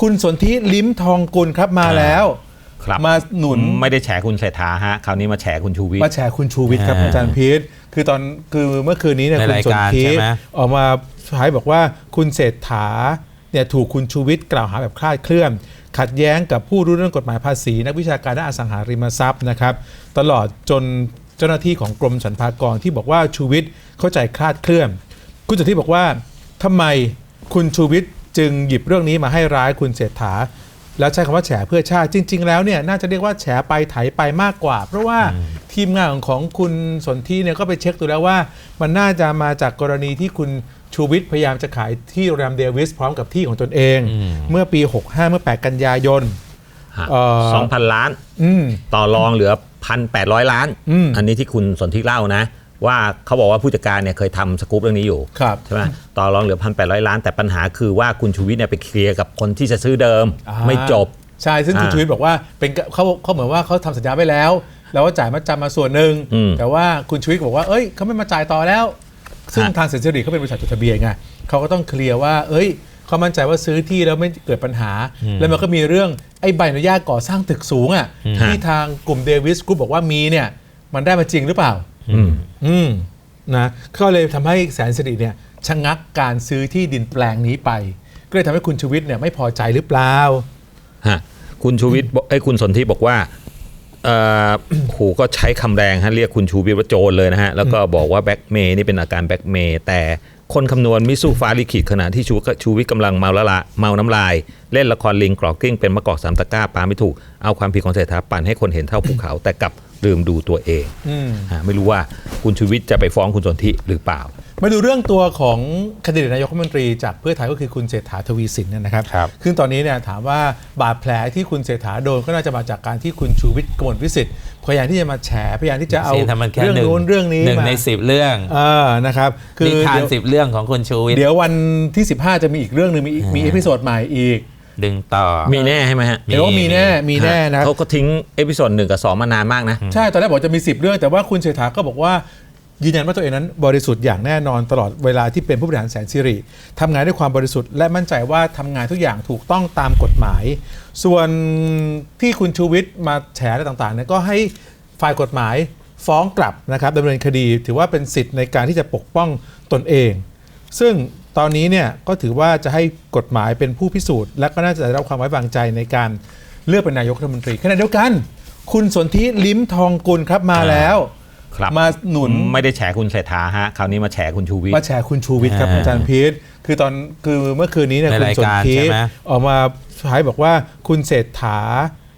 คุณสนธิลิ้มทองกุลครับมาแล้ว ครับมาหนุน ไม่ได้แฉคุณเศรษฐาฮะคราวนี้มาแฉคุณชูวิทย์ มาแชร์คุณชูวิทย์ครับอ่าอาจารย์พีทคือตอนคือเมื่อคืนนี้เนี่ยในคุณรายสนการธิใช่ไหม ออกมาท้ายบอกว่าคุณเศรษฐาเนี่ยถูกคุณชูวิทย์กล่าวหาแบบคลาดเคลื่อน ขัดแย้งกับผู้รู้เรื่องกฎหมายภาษี นักวิชาการด้านอสังหาริมทรัพย์นะครับ ตลอดจนเจ้าหน้าที่ของกรมสรรพากรที่บอกว่าชูวิทย์เข้าใจคลาดเคลื่อน คุณสนธิบอกว่าทำไมคุณชูวิทย์ จึงหยิบเรื่องนี้มาให้ร้ายคุณเศรษฐา แล้วใช้คำว่าแฉเพื่อชาติจริง ๆ แล้วเนี่ยน่าจะเรียกว่าแฉไปไถไปมากกว่า เพราะว่าทีมงานของคุณสนธิเนี่ยก็ไปเช็คดูแล้วว่า มันน่าจะมาจากกรณีที่คุณชูวิทย์พยายามจะขายที่โรงแรมเดวิสพร้อมกับที่ของตนเอง เมื่อปี 65 เมื่อ 8 กันยายนเอ่อสองพันล้านอืมต่อรองเหลือพันแปดร้อยล้านอืมอันนี้ที่คุณสนธิเล่านะ ว่าเขาบอกว่าผู้จัดการเนี่ยเคยทำสกู๊ปเรื่องนี้อยู่ครับใช่ไหมต่อรองเหลือพันแปดร้อยล้านแต่ปัญหาคือว่าคุณชูวิทย์เนี่ยไปเคลียร์กับคนที่จะซื้อเดิม อ่า ไม่จบ ใช่ ซึ่งคุณอ่าชูวิทย์บอกว่าเป็นกเขาเขาเหมือนว่าเขาทำสัญญาไว้แล้ว แล้วว่าจ่ายมาจำมาส่วนหนึ่งอืมแต่ว่าคุณชูวิทย์บอกว่าเอ้ยเขาไม่มาจ่ายต่อแล้ว ซึ่งฮะ ทางเซ็นทรัลเขาเป็นบริษัทจดทะเบียนไงเขาก็ต้องเคลียร์ว่า เอ้ยเขามั่นใจว่าซื้อที่แล้วไม่เกิดปัญหา แล้วมันก็มีเรื่องไอ้ใบอนุญาตก่อสร้างตึกสูงอะที่ทางกลุ่มเดวิสกรุ๊ปบอกว่ามีเนี่ยมันได้มาจริงหรือเปล่า อืม อืมนะก็เลยทำให้แสนสิริเนี่ยชะงักการซื้อที่ดินแปลงนี้ไป ก็เลยทำให้คุณชูวิทย์เนี่ยไม่พอใจหรือเปล่า ฮะคุณชูวิทย์บอกไอ้ยคุณสนธิบอกว่าเอ่อ โหก็ใช้คำแรงฮะเรียกคุณชูวิทย์ว่าโจรเลยนะฮะ แล้วก็บอกว่าแบ็กเมย์นี่เป็นอาการแบ็กเมย์แต่คนคำนวณมิสู้ฟ้าลิขิตขณะที่ชูชูวิทย์กำลังเมาละละเมาน้ำลาย เล่นละครลิงกรอกกิ้งเป็นมะกอกสามตะกร้าปาไม่ถูก เอาความผิดของเศรษฐาปั่นให้คนเห็นเท่าภูเขา แต่กลับ ลืมดูตัวเองอืมฮะไม่รู้ว่าคุณชูวิทย์จะไปฟ้องคุณสนธิหรือเปล่า มาดูเรื่องตัวของคดีนายกรัฐมนตรีจากเพื่อไทยก็คือคุณเศรษฐาทวีสินเนี่ยนะครับครับซึ่งตอนนี้เนี่ยถามว่าบาดแผลที่คุณเศรษฐาโดนก็น่าจะมาจากการที่คุณชูวิทย์กมลวิสิทธิ์พยายามที่จะมาแฉพยายามที่จะเอาเสียงทำมันแค่เรื่องหนึ่งนู้นเรื่องนี้หนึ่งมาในสิบเรื่องเออนะครับคือนิทานเดี๋ยวสิบเรื่องของคุณชูวิทย์ เดี๋ยววันที่ 15 จะมีอีกเรื่องหนึ่งมีอีกมีเอพิโซดใหม่อีก ดึงต่อ มีแน่ใช่ไหมฮะเดี๋ยวว่ามีแน่มีแน่นะเขาก็ทิ้งเอพิโซดหนึ่งกับสองมานานมากนะ ใช่ ตอนแรกบอกจะมี 10 เรื่อง แต่ว่าคุณเศรษฐาก็บอกว่ายืนยันว่าตัวเองนั้นบริสุทธิ์อย่างแน่นอนตลอดเวลาที่เป็นผู้บริหารแสนสิริทำงานด้วยความบริสุทธิ์และมั่นใจว่าทำงานทุกอย่างถูกต้องตามกฎหมาย ส่วนที่คุณชูวิทย์มาแฉอะไรต่างๆเนี่ยก็ให้ฝ่ายกฎหมายฟ้องกลับนะครับดำเนินคดีถือว่าเป็นสิทธิ์ในการที่จะปกป้องตนเอง ซึ่ง ตอนนี้เนี่ยก็ถือว่าจะให้กฎหมายเป็นผู้พิสูจน์ และก็น่าจะได้รับความไว้วางใจในการเลือกเป็นนายกรัฐมนตรีขณะเดียวกัน คุณสนธิลิ้มทองกุลครับมาแล้วครับมาหนุนไม่ได้แฉคุณเศรษฐาฮะคราวนี้มาแฉคุณชูวิทย์มาแชร์คุณชูวิทย์ครับอ่าอาจารย์พีทคือตอนคือเมื่อคืนนี้เนี่ยในคุณรายสนการธิใช่ไหมออกมาท้ายบอกว่าคุณเศรษฐา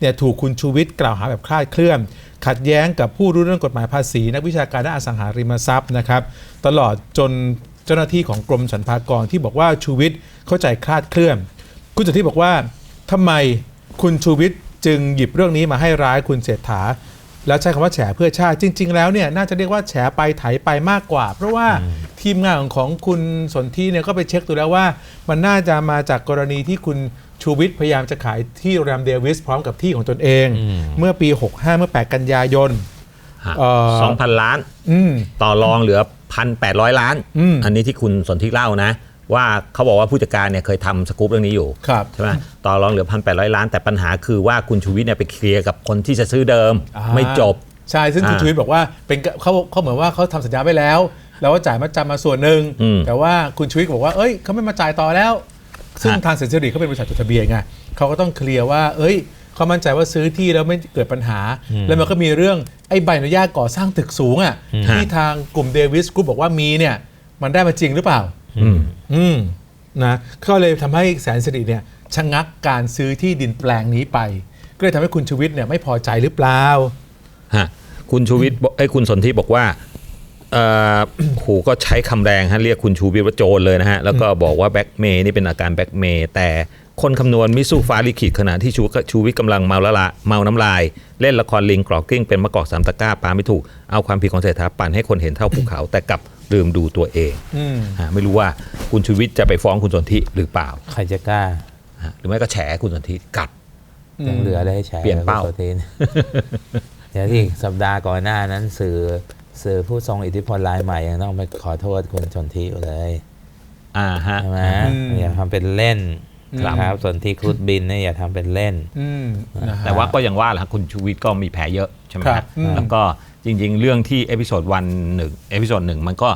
เนี่ยถูกคุณชูวิทย์กล่าวหาแบบคลาดเคลื่อน ขัดแย้งกับผู้รู้เรื่องกฎหมายภาษี นักวิชาการด้านอสังหาริมทรัพย์นะครับ ตลอดจนเจ้าหน้าที่ของกรมสรรพากรที่บอกว่าชูวิทย์เข้าใจคลาดเคลื่อน คุณสุทธิบอกว่าทำไมคุณชูวิทย์จึงหยิบเรื่องนี้มาให้ร้ายคุณเศรษฐา แล้วใช้คำว่าแฉเพื่อชาติจริง ๆ แล้วเนี่ยน่าจะเรียกว่าแฉไปไถไปมากกว่า เพราะว่าทีมงานของคุณสนธิเนี่ยก็ไปเช็คดูแล้วว่า มันน่าจะมาจากกรณีที่คุณชูวิทย์พยายามจะขายที่โรงแรมเดวิสพร้อมกับที่ของตนเอง เมื่อปี 65 เมื่อ 8 กันยายนเอ่อ สองพันล้านอืมต่อรองเหลือพันแปดร้อยล้านอืมอันนี้ที่คุณสนธิเล่านะ ว่าเขาบอกว่าผู้จัดการเนี่ยเคยทำสกู๊ปเรื่องนี้อยู่ครับใช่ไหมต่อรองเหลือพันแปดร้อยล้าน แต่ปัญหาคือว่าคุณชูวิทย์เนี่ยไปเคลียร์กับคนที่จะซื้อเดิมอ่าไม่จบใช่ซึ่งคุณอ่าชูวิทย์บอกว่าเป็นเขาเขาเหมือนว่าเขาทำสัญญาไว้แล้วแล้วว่าจ่ายมาจำมาส่วนหนึ่งอืมแต่ว่าคุณชูวิทย์บอกว่าเอ้ยเขาไม่มาจ่ายต่อแล้ว ซึ่งฮะทางเซ็นทรัลเขาเป็นบริษัทจดทะเบียนไงเขาก็ต้องเคลียร์ว่า เอ้ย เขามั่นใจว่าซื้อที่แล้วไม่เกิดปัญหา แล้วมันก็มีเรื่องไอ้ใบอนุญาตก่อสร้างตึกสูงอะที่ทางกลุ่มเดวิสกรุ๊ปบอกว่ามีเนี่ย มันได้มาจริงหรือเปล่า อืมอืมนะก็เลยทำให้แสนสิริเนี่ยชะงักการซื้อที่ดินแปลงนี้ไป ก็เลยทำให้คุณชูวิทย์เนี่ยไม่พอใจหรือเปล่าฮะคุณชูวิทย์บอกไอ้ยคุณสนธิบอกว่าเอ่อโหก็ใช้คำแรงฮะเรียกคุณชูวิทย์ว่าโจรเลยนะฮะ แล้วก็บอกว่าแบ็กเมย์นี่เป็นอาการแบ็กเมย์แต่ คนคำนวณมิสู้ฟ้าลิขิตขณะที่ชูชูวิทย์กำลังเมาละละเมาน้ำลาย เล่นละครลิงกรอกกิ้งเป็นมะกอกสามตะกร้าปาไม่ถูก เอาความผิดของเศรษฐาปั่นให้คนเห็นเท่าภูเขา แต่กลับลืมดูตัวเองอืมฮะไม่รู้ว่าคุณชูวิทย์จะไปฟ้องคุณสนธิหรือเปล่าใครจะกล้าฮะหรือไม่ก็แฉคุณสนธิกลับยังเหลืออะไรให้แชร์เปลี่ยนเป้า คุณโสธีน เดี๋ยวที่สัปดาห์ก่อนหน้านั้นสื่อสื่อผู้ทรงอิทธิพลรายใหม่ยังต้องไปขอโทษคุณชนทิอยู่เลยอ่าฮะ ใช่ไหมอืม อย่าทำเป็นเล่น นะครับส่วนที่ครุฑบินเนี่ยอย่าทำเป็นเล่นอืมนะฮะแต่ว่าก็ยังว่าแหละครับคุณชูวิทย์ก็มีแผลเยอะใช่ไหมคครัรับบอืมแล้วก็จริง ๆ เรื่องที่เอพิโซดวันหนึ่งเอพิโซดหนึ่งมันก็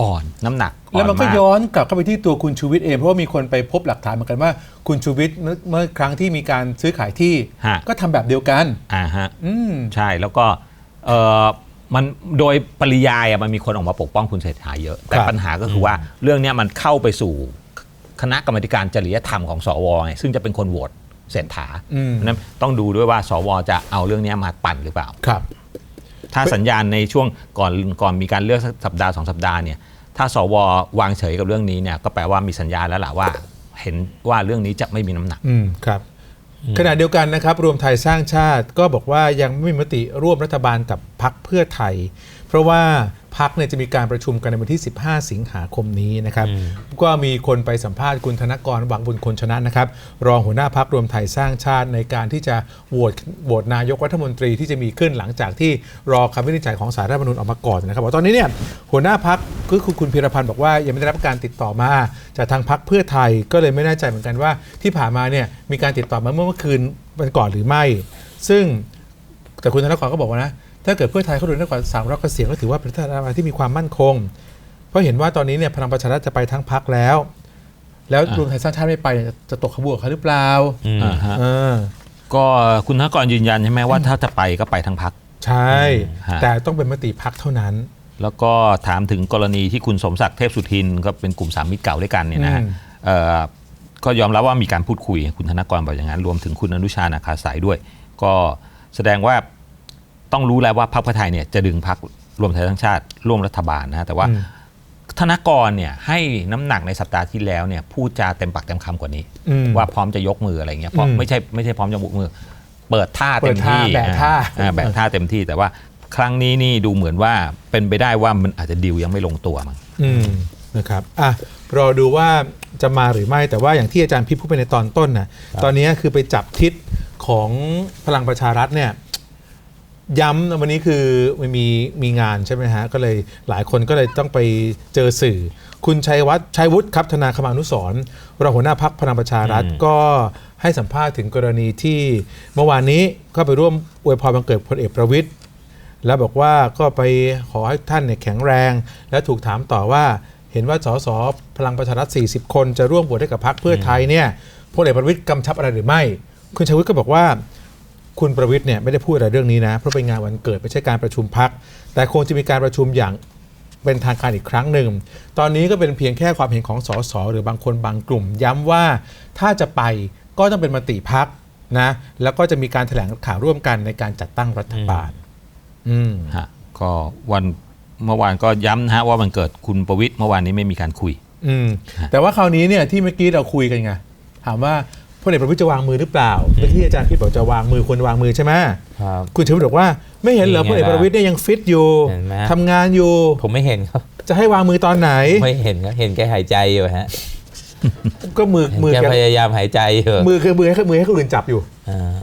อ่อนน้ำหนักอ่อแล้วมันก็า ย้อนกลับเข้าไปที่ตัวคุณชูวิทย์เอง เพราะว่ามีคนไปพบหลักฐานเหมือนกันว่า คุณชูวิทย์เมื่อเมื่อครั้งที่มีการซื้อขายที่ฮะ ก็ทำแบบเดียวกัน อ่าฮะ อืม ใช่แล้วก็เออมันโดยปริยายอะมันมีคนออกมาปกป้องคุณเศรษฐาเยอะ แต่ครับปัญหาก็คือว่าเรื่องเนี้ยมันเข้าไปสู่ คณะกรรมาธิการจริยธรรมของสวไงซึ่งจะเป็นคนโหวตเศรษฐาอืมเพราะฉะนั้นต้องดูด้วยว่า สวจะเอาเรื่องเนี้ยมาปั่นหรือเปล่าครับ ถ้าสัญญาณในช่วงก่อนก่อนมีการเลือกสักสัปดาห์สองสัปดาห์เนี่ยถ้าสววางเฉยกับเรื่องนี้เนี่ยก็แปลว่ามีสัญญาณแล้วล่ะว่า เห็นว่าเรื่องนี้จะไม่มีน้ำหนักอืมครับขณะเดียวกันนะครับ รวมไทยสร้างชาติก็บอกว่ายังไม่มีมติร่วมรัฐบาลกับ พักเพื่อไทย เพราะว่าพักเนี่ยจะมีการประชุมกันในวันที่ 15 สิงหาคมนี้นะครับ ก็มีคนไปสัมภาษณ์คุณธนกรหวังบุญคนชนะนะครับ รองหัวหน้าพักรวมไทยสร้างชาติในการที่จะโหวตโหวตนายกรัฐมนตรีที่จะมีขึ้นหลังจากที่รอคำวินิจฉัยของสารรัฐธรรมนูญออกมาก่อนนะครับบอกตอนนี้เนี่ยหัวหน้าพักก็คือคุณพีรพันธ์บอกว่ายังไม่ได้รับการติดต่อมาจากทางพักเพื่อไทยก็เลยไม่แน่ใจเหมือนกันว่าที่ผ่านมาเนี่ยมีการติดต่อมาเมื่อเมื่อคืนวันก่อนหรือไม่ ซึ่งแต่คุณธนกรก็บอกว่านะ ถ้าเกิดเพื่อไทยเขาโดนได้กว่า3ามร้อยเสียงก็ถือว่าเป็นรัฐบาลที่มีความมั่นคง เพราะเห็นว่าตอนนี้เนี่ยพลังประชารัฐจะไปทั้งพักแล้ว แล้วอ่ารวมไทยสร้างชาติไม่ไปเนี่ยจะตกขบวนกับเขาหรือเปล่าอืมอ่าฮะเออก็คุณธนกรยืนยันใช่ไหมว่าถ้าจะไปก็ไปทั้งพักใช่ฮะแต่ต้องเป็นมติพักเท่านั้น แล้วก็ถามถึงกรณีที่คุณสมศักดิ์เทพสุทินก็เป็นกลุ่มสามมิตรเก่าด้วยกันเนี่ยนะฮะอืมเอ่อก็ยอมรับว่ามีการพูดคุยคุณธนกรบอกอย่างนั้น รวมถึงคุณอนุชานาคาสายด้วย ก็แสดงว่า ต้องรู้แล้วว่าพรรคเพื่อไทยเนี่ยจะดึงพรรครวมไทยทั้งชาติร่วมรัฐบาลนะฮะแต่ว่า อืม ธนกรเนี่ยให้น้ำหนักในสัปดาห์ที่แล้วเนี่ยพูดจาเต็มปากเต็มคำกว่านี้ อืมว่าพร้อมจะยกมืออะไรเงี้ยเพราะอืมไม่ใช่ไม่ใช่พร้อมจะยกมือ เปิดท่าเต็มที่เปิดท่าแบกท่า อ่แบกท่าเต็มที่แต่ว่าครั้งนี้นี่ดูเหมือนว่าเป็นไปได้ว่ามันอาจจะดิวยังไม่ลงตัวมั้ง อืมนะครับอะรอดูว่าจะมาหรือไม่แต่ว่าอย่างที่อาจารย์พิษพูดไปในตอนต้นน่ะตอนนี้คือไปจับทิศของพลังประชารัฐเนี่ย ย้ำวันนี้คือมันมีมีงานใช่ไหมฮะ ก็เลยหลายคนก็เลยต้องไปเจอสื่อ คุณชัยวัฒน์ชัยวุฒิครับธนาคมานุสรณ์รองหัวหน้าพักพลังประชารัฐอืมก็ให้สัมภาษณ์ถึงกรณีที่เมื่อวานนี้ก็ไปร่วมอวยพรวันเกิดพลเอกประวิตยแล้วบอกว่าก็ไปขอให้ท่านเนี่ยแข็งแรง และถูกถามต่อว่าเห็นว่าสสพลังประชารัฐ 40 คนจะร่วมโหวตให้กับพรรคเพื่อไทยเนี่ยพลเอกประวิตยกำชับอะไรหรือไม่ คุณชัยวุฒิก็บอกว่า คุณประวิตยเนี่ยไม่ได้พูดอะไรเรื่องนี้นะ เพราะเป็นงานวันเกิดไม่ใช่การประชุมพัก แต่คงจะมีการประชุมอย่างเป็นทางการอีกครั้งหนึ่ง ตอนนี้ก็เป็นเพียงแค่ความเห็นของสสหรือบางคนบางกลุ่ม ย้ำว่าถ้าจะไปก็ต้องเป็นมติพักนะ แล้วก็จะมีการแถลงข่าวร่วมกันในการจัดตั้งรัฐบาล อืมฮะก็วันเมื่อวานก็ย้ำนะฮะว่ามันเกิดคุณประวิตยเมื่อวานนี้ไม่มีการคุย อืมฮะแต่ว่าคราวนี้เนี่ยที่เมื่อกี้เราคุยกันไงถามว่า พลเอกประวิตยจะวางมือหรือเปล่าเมื่อกี้อาจารย์พิษบอกจะวางมือควรวางมือใช่ไหมครับคุณชูวิทย์บอกว่าไม่เห็นเหรอนี่พลไงเอกประวิตยเนี่ยยังฟิตอยู่เห็นไหม ทำงานอยู่ ผมไม่เห็นครับ จะให้วางมือตอนไหน ไม่เห็นครับเห็นแกหายใจอยู่ฮะก็มือเห็นมือแกแกพยายามหายใจอยู่มือคือมือให้มือให้คนอื่นจับอยู่ อ่า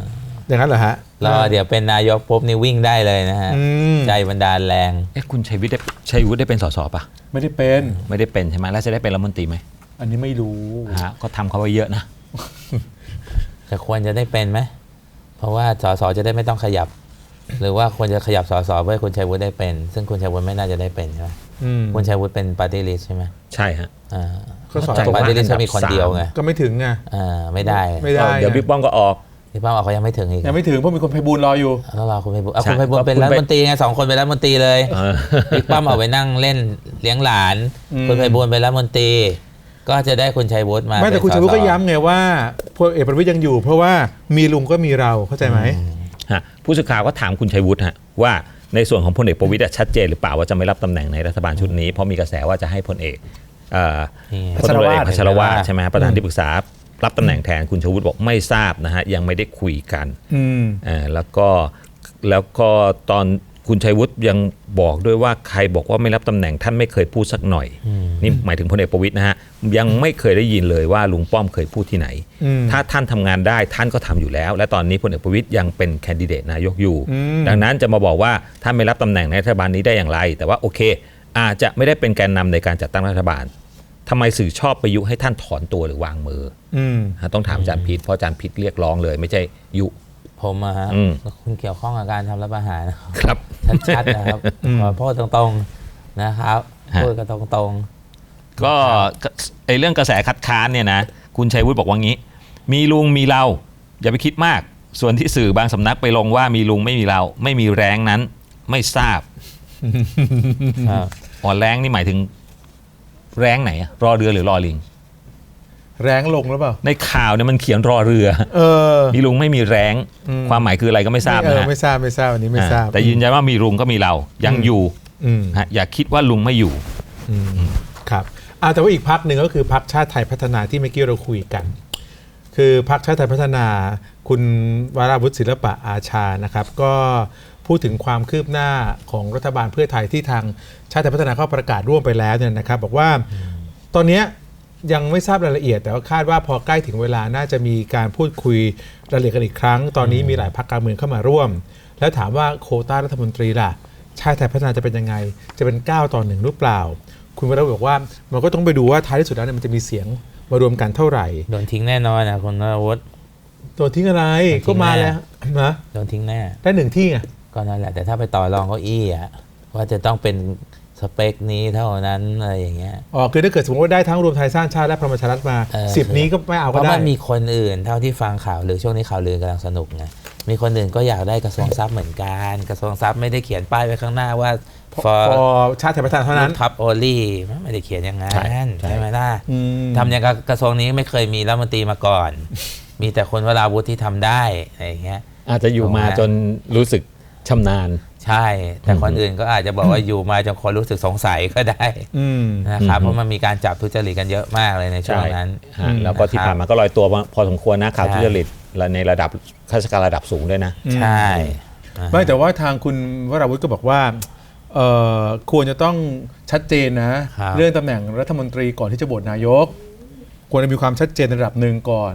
อย่างนั้นเหรอฮะรอเดี๋ยวเป็นนายกปุ๊บนี่วิ่งได้เลยนะฮะ อืมใจบันดาลแรง เอ๊ะคุณชัยวิทย์ได้ชัยวุฒิได้เป็นสสปะไม่ได้เป็น ไม่ได้เป็นใช่ไหมแล้วจะได้เป็นรัฐมนตรีไหมอันนี้ไม่รู้ ฮะก็ทำเขาไว้เยอะนะ จะควรจะได้เป็นไหม เพราะว่าสสจะได้ไม่ต้องขยับ หรือว่าควรจะขยับสสเพื่อให้คุณชัยวุฒิได้เป็น ซึ่งคุณชัยวุฒิไม่น่าจะได้เป็นใช่ไหมอืมคุณชัยวุฒิเป็นปาร์ตี้ลิสใช่ไหมใช่ฮะอ่าก็สอแต่ตกปาร์ตี้ลิสอันดับมีคนเดียวไงก็ไม่ถึงไงอ่าไม่ได้ไม่ได้เดี๋ยวบิ๊กป้อมก็ออกพี่ป้าบอกเขายังไม่ถึงอีกยังไม่ถึงเพราะมีคนไพบูลย์รออยู่แล้วรอคุณไพบุญเอาใช่คุณไพบุญเป็นก็คุณรัฐไปมนตรีไงสองคนเป็นรัฐมนตรีเลยเออบิ๊กป้อมเอาไปนั่งเล่นเลี้ยงหลานอืมคุณไพบุญเป็นรัฐมนตรี ก็จะได้คุณชัยวุฒิมาไม่แต่เป็นคุณสชัยวุฒิก็สย้ำไงว่าพลเอกประวิตยยังอยู่ เพราะว่ามีลุงก็มีเราเข้าใจไหม ฮะผู้สื่อข่าวก็ถามคุณชัยวุฒิฮะว่าในส่วนของพลเอกประวิตยอะชัดเจนหรือเปล่าว่าจะไม่รับตำแหน่งในรัฐบาลชุดนี้ เพราะมีกระแสว่าจะให้พลเอกเอ่อนี่ไงพลตำรวจเอกพัชรวาทเห็นไหมล่ะใช่ไหมฮะประธานที่ปรึกษารับตำแหน่งแทนคุณชัยวุฒิบอกไม่ทราบนะฮะยังไม่ได้คุยกันอืม เอ่อแล้วก็แล้วก็ตอน คุณชัยวุฒิยังบอกด้วยว่าใครบอกว่าไม่รับตำแหน่งท่านไม่เคยพูดสักหน่อย นี่หมายถึงพลเอกประวิตยนะฮะ ยังไม่เคยได้ยินเลยว่าลุงป้อมเคยพูดที่ไหนอืมถ้าท่านทำงานได้ท่านก็ทำอยู่แล้ว และตอนนี้พลเอกประวิตยยังเป็นแคนดิเดตนายกอยู่อืมดังนั้นจะมาบอกว่าท่านไม่รับตำแหน่งในรัฐบาลนี้ได้อย่างไร แต่ว่าโอเค อาจจะไม่ได้เป็นแกนนำในการจัดตั้งรัฐบาลทำไมสื่อชอบประยุให้ท่านถอนตัวหรือวางมืออืมฮะต้องถามอาจารย์พิษเพราะอาจารย์พิษเรียกร้องเลย ไม่ใช่ยุผมอะฮะอืมคุณเกี่ยวข้องกับการทำรัฐประหารนะครับครับ ชัดๆนะครับอืมขอพูดตรงๆนะครับฮะพูดกันตรงก็ไอเรื่องกระแสคัดค้านเนี่ยนะคุณชัยวุฒิบอกว่างี้ มีลุงมีเรา อย่าไปคิดมาก ส่วนที่สื่อบางสำนักไปลงว่ามีลุงไม่มีเรา ไม่มีแรงนั้นไม่ทราบๆครับอ๋อแรงนี่หมายถึงแรงไหนอะรอเรือหรือรอลิง แรงลงหรือเปล่า ในข่าวเนี่ยมันเขียนรอเรือเออ มีลุงไม่มีแรงอืมความหมายคืออะไรก็ไม่ทราบเอนะอฮะไม่ทราบไม่ทราบอันนี้ไม่ทราบอ่าแต่ยืนยันว่ามีลุงก็มีเรายังอืมอยู่อืมฮะอย่าคิดว่าลุงไม่อยู่อืมครับอ่าแต่ว่าอีกพักหนึ่งก็คือพักชาติไทยพัฒนาที่เมื่อกี้เราคุยกัน คือพักชาติไทยพัฒนา คุณวราวุฒิศิลปะอาชานะครับ ก็พูดถึงความคืบหน้าของรัฐบาลเพื่อไทยที่ทางชาติไทยพัฒนาเขาประกาศร่วมไปแล้วเนี่ยนะครับ บอกว่าตอนเนี้ ยยังไม่ทราบรายละเอียด แต่ว่าคาดว่าพอใกล้ถึงเวลาน่าจะมีการพูดคุยรายละเอียดกันอีกครั้ง ตอนนี้มีหลายพรรคการเมืองเข้ามาร่วม แล้วถามว่าโควต้ารัฐมนตรีล่ะ ชาติไทยพัฒนาจะเป็นยังไง จะเป็น 9 ต่อหนึ่งหรือเปล่า คุณวราวุฒิบอกว่ามันก็ต้องไปดูว่าท้ายที่สุดแล้วเนี่ยมันจะมีเสียงมารวมกันเท่าไหร่โดนทิ้งแน่นอนนะคุณนวุฒิตัวทิ้งอะไรโดนทิ้งก็มาแน่แล้วนะโดนทิ้งแน่ได้หนึ่งที่ไงก็นั่นแหละแต่ถ้าไปต่อรองเก้าอี้อะว่าจะต้องเป็น สเปคนี้เท่านั้นอะไรอย่างเงี้ยอ๋อคือถ้าเกิดสมมติว่าได้ทั้งรวมไทยสร้างชาติและพลังประชารัฐมาเออสิบนี้ก็ไม่เอาเพก็ราะได้มันมีคนอื่นเท่าที่ฟังข่าวหรือช่วงนี้ข่าวลือกำลังสนุกไงมีคนอื่นก็อยากได้กระทรวงทรัพย์เหมือนกัน กระทรวงทรัพย์ไม่ได้เขียนป้ายไว้ข้างหน้าว่าพอ for ชาติไทยพัฒนาเท่านั้นทับโอลี่ไม่ได้เขียนอย่างนั้นใช่ใช่ใช่ไหมล่ะอืมทำอย่างกับกระทรวงนี้ไม่เคยมีรัฐมนตรีมาก่อน มีแต่คนวราวุธที่ทำได้อะไรอย่างเงี้ยอาจจะอยู่มาจนรู้สึกชำนาญ ใช่ แต่คนอื่นก็อาจจะบอกว่าอยู่มาจนคนรู้สึกสงสัยก็ได้อืม นะครับอืมเพราะมันมีการจับทุจริตกันเยอะมากเลยในช่วงนั้น ฮะแล้วก็ที่นะครับ ผ่านมาก็ลอยตัวมาพอสมควรนะข่าวใช่ทุจริตและในระดับข้าราชการระดับสูงด้วยนะ ใช่ไม่แต่ว่าทางคุณวราวุฒิก็บอกว่าเอ่อควรจะต้องชัดเจนนะ ครับ เรื่องตำแหน่งรัฐมนตรีก่อนที่จะโหวตนายก ควรจะมีความชัดเจนในระดับหนึ่งก่อน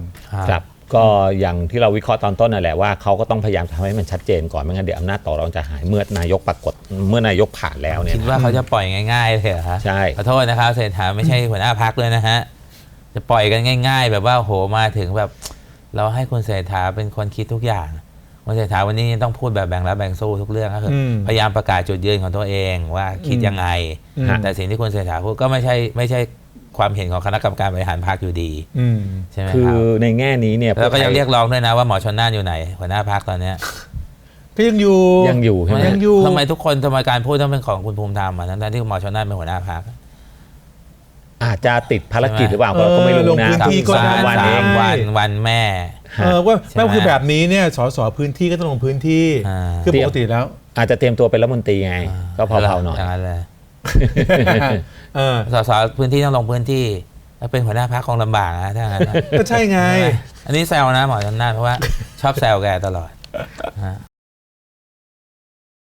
ครับ ก็อย่างที่เราวิเคราะห์ตอนต้นนั่นแหละว่าเขาก็ต้องพยายามทำให้มันชัดเจนก่อนไม่งั้นเดี๋ยวอำนาจต่อรองจะหายเมื่อนายกปรากฏเมื่อนายกผ่านแล้วเนี่ย คิดนะว่าเขาจะปล่อยง่ายๆเลยเหรอฮะใช่ ขอโทษนะครับเศรษฐาไม่ใช่หัวหน้าพักเลยนะฮะ จะปล่อยกันง่าย ๆ แบบว่าโหมาถึงแบบ เราให้คุณเศรษฐาเป็นคนคิดทุกอย่างคุณเศรษฐาวันนี้ต้องพูดแบบแบ่งรับแบ่งสู้ทุกเรื่องก็คืออมพยายามประกาศจุดยืนของตัวเองว่าคิดยังไง อืม แต่สิ่งที่คุณเศรษฐาพูดก็ไม่ใช่ไม่ใช่ ความเห็นของคณะกรรมการบริหารพรรคอยู่ดีอืมใช่ไหมคืคอรับในแง่นี้เนี่ยแล้วก็ยังเรียกร้องด้วยนะว่าหมอชนน่านอยู่ไหนหัวหน้าพักตอนเนี้ยก็ยังอยู่ ยังอยู่ใช่ไหมยังอยู่ ทำไมทุกคนทำไมการพูดต้องเป็นของคุณภูมิธรรมอะทั้งๆที่หมอชนน่านเป็นหัวหน้าพักอาจจะติดภารกิจหรือเปล่าเราก็ไม่เออลรู้งนะพื้นที่ก็ สามได้วันเองสามวันวันแม่ฮะเออว่าใช่ไหมไม่คือแบบนี้เนี่ยสสพื้นที่ก็ต้องลงพื้นที่ อ่า คือปกติแล้ว อาจจะเตรียมตัวเป็นรัฐมนตรีไง ก็เผาๆหน่อยางนั้นเลย เออสสพื้นที่ต้องลงพื้นที่แล้วเป็นหัวหน้าพักคงลำบากนะถ้างั้นนะก็ใช่ไง อันนี้แซวนะหมอชนน่านเพราะว่าชอบแซวแกตลอดฮะ